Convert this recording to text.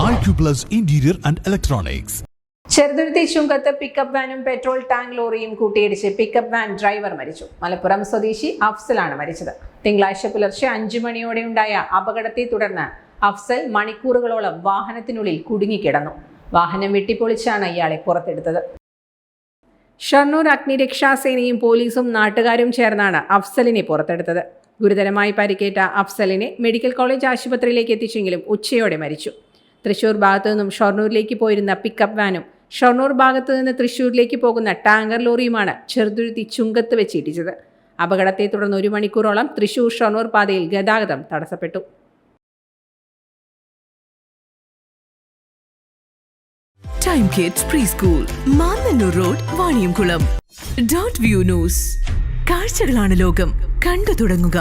Acuplus Interior and Electronics. Cheruthuruthy Chunkath pickup വാനും petrol tank ലോറിയും കൂട്ടിയിടിച്ച് പിക്കപ്പ് വാൻ ഡ്രൈവർ മരിച്ചു. മലപ്പുറം സ്വദേശി അഫ്സലാണ് മരിച്ചത്. തിങ്കളാഴ്ച പുലർച്ചെ അഞ്ചു മണിയോടെ ഉണ്ടായ അപകടത്തെ തുടർന്ന് അഫ്സൽ മണിക്കൂറുകളോളം വാഹനത്തിനുള്ളിൽ കുടുങ്ങിക്കിടന്നു. വാഹനം വെട്ടിപ്പൊളിച്ചാണ് ഇയാളെ പുറത്തെടുത്തത്. ഷർണൂർ അഗ്നിരക്ഷാസേനയും പോലീസും നാട്ടുകാരും ചേർന്നാണ് അഫ്സലിനെ പുറത്തെടുത്തത്. ഗുരുതരമായി പരിക്കേറ്റ അഫ്സലിനെ മെഡിക്കൽ കോളേജ് ആശുപത്രിയിലേക്ക് എത്തിച്ചെങ്കിലും ഉച്ചയോടെ മരിച്ചു. തൃശൂർ ഭാഗത്തു നിന്നും ഷൊർണൂരിലേക്ക് പോയിരുന്ന പിക്കപ്പ് വാനും ഷൊർണൂർ ഭാഗത്തു നിന്ന് തൃശ്ശൂരിലേക്ക് പോകുന്ന ടാങ്കർ ലോറിയുമാണ് ചെറുതുരുത്തി ചുങ്കത്ത് വെച്ച് ഇടിച്ചത് അപകടത്തെ തുടർന്ന് ഒരു മണിക്കൂറോളം തൃശ്ശൂർ ഷൊർണൂർ പാതയിൽ ഗതാഗതം തടസ്സപ്പെട്ടു. Time kids pre school Mannanur road Vaniyamkulam dot view news കാഴ്ചകളാണ് ലോകം. കണ്ടു തുടങ്ങുക.